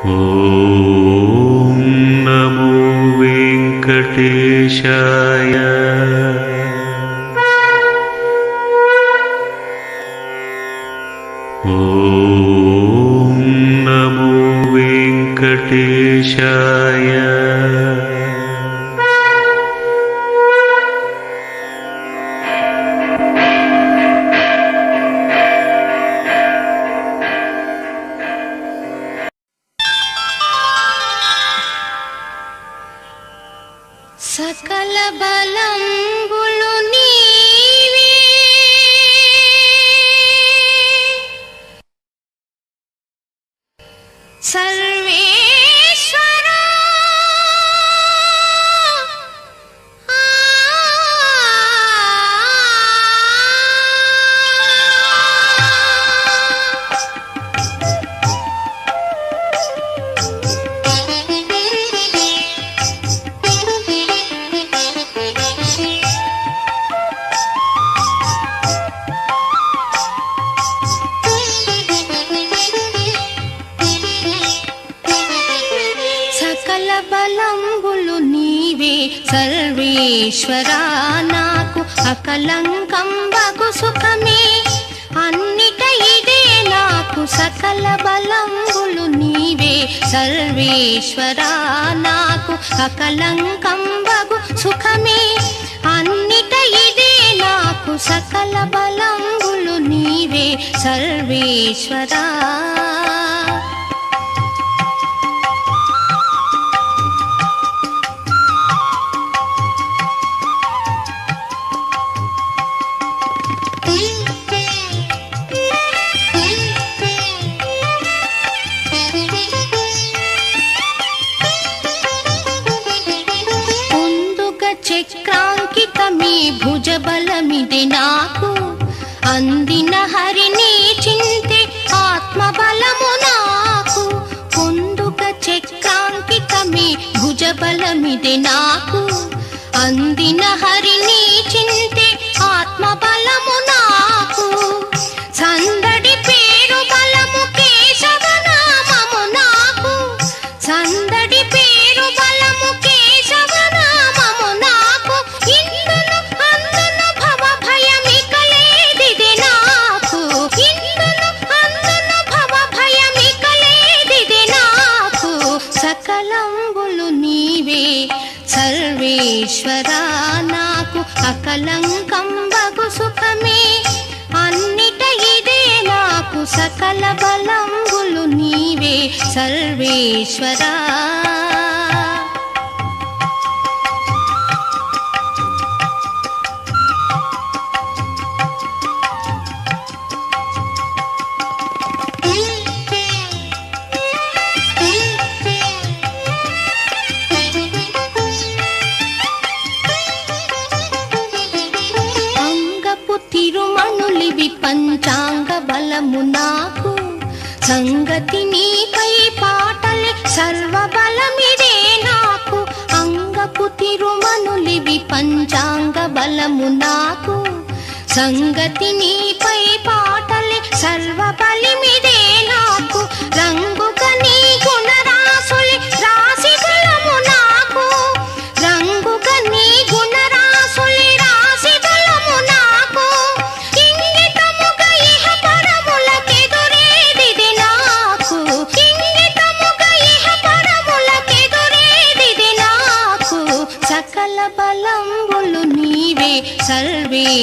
ॐ नमो वेङ्कटेशाय। ॐ नमो वेङ्कटेशाय సకల సర్వేశ్వరా నాకు అకలంకం బగు సుఖమే. అన్నిట ఇదే నాకు సకల బలంబులు నీవే. సర్వేశ్వరా నాకు అకలంకం బగు సుఖమే. అన్నిట ఇదే నాకు సకల బలంబులు నీవే. సర్వేశ్వరా. బలమిది నాకు అందిన హరిని సర్వేశ్వరా నాకు అకలంకం బగు సుఖమే. అన్నిట ఇదే నాకు సకల బలంబులు నీవే సర్వేశ్వరా. అంగపు తిరుమణులివి పంచాంగ బలము నాకు. సంగతి నీకై పాటలే సర్వ బలమిదే నాకు. అంగపు తిరుమణులివి పంచాంగ బలము నాకు. సంగతి నీపై పాట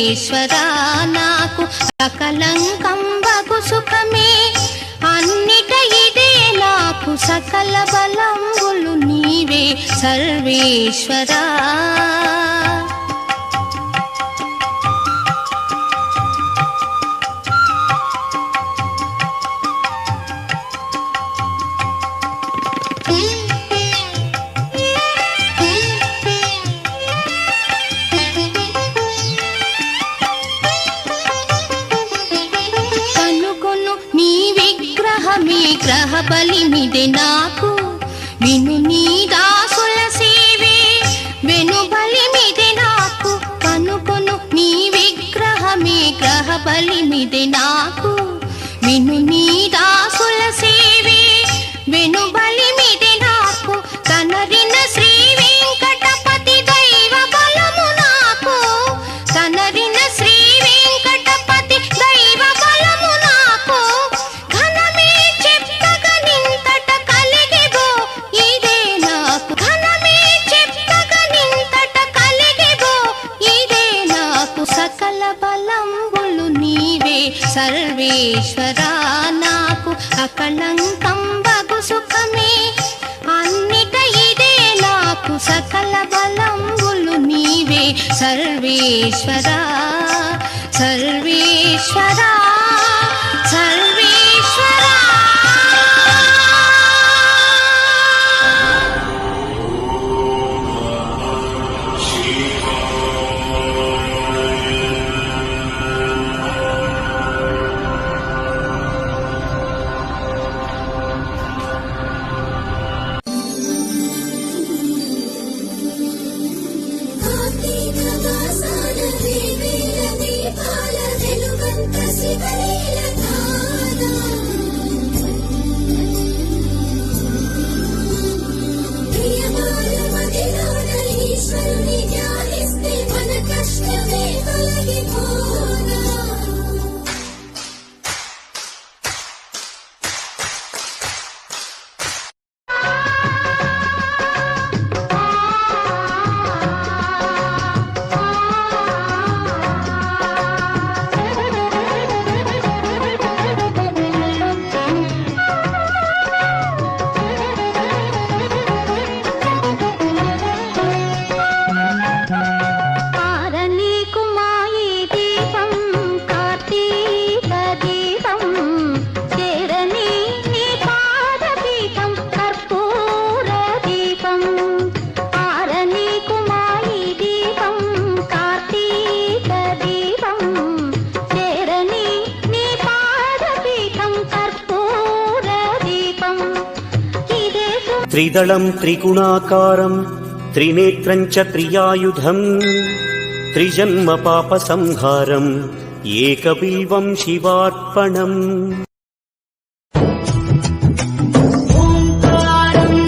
సర్వేశ్వరా నాకు సకలంకం బగు సుఖమే అన్నిట ఇదే నాకు సకల బలంబులు నీవే సర్వేశ్వరా. పలిమిది నాకు. విను నీ దాసుల సేవే. విను బలిమిది నాకు. కనరిన శ్రీ వెంకటపతి దైవ బలము నాకు. కనరిన శ్రీ వెంకటపతి దైవ బలము నాకు. ఘనమే చెప్తగ నింతట ఇదే నాకు. ఘనమే చెప్తగ నింతట ఇదే నాకు. సకల బల సర్వేశ్వరా నాకు అకళంకం బగు సుఖమే. అన్నిట ఇదే నాకు సకల బలంబులు నీవే. సర్వేశ్వరా సర్వేశ్వరా. త్రిదళం త్రిగుణాకారం త్రినేత్రం చ త్రియాయుధం త్రిజన్మ పాప సంహారం ఏకబిల్వం శివార్పణం.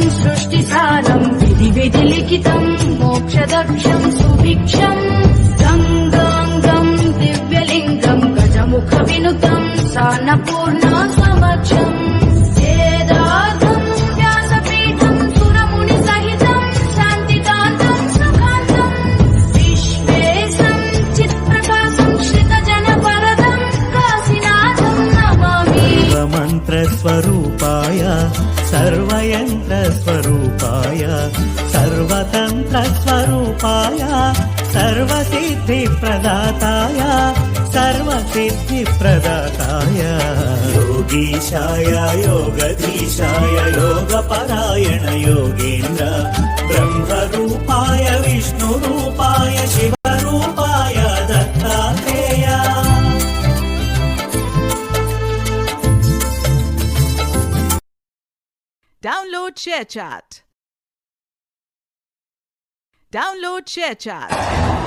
సృష్టిసారం విధి విధి లిఖితం మోక్షదక్షం సుభిక్షం. గంగాంగం దివ్యలింగం గజముఖ వినుతం సాన్నపూర్ణ మంత్రస్వరూపాయ సర్వయంత్రస్వరూపాయ సర్వతంత్రస్వరూపాయ సర్వసిద్ధిప్రదాతాయ సర్వసిద్ధిప్రదాతాయ. యోగీశాయ యోగధీశాయ యోగపరాయణ Yogendra Download ShareChat. Download ShareChat.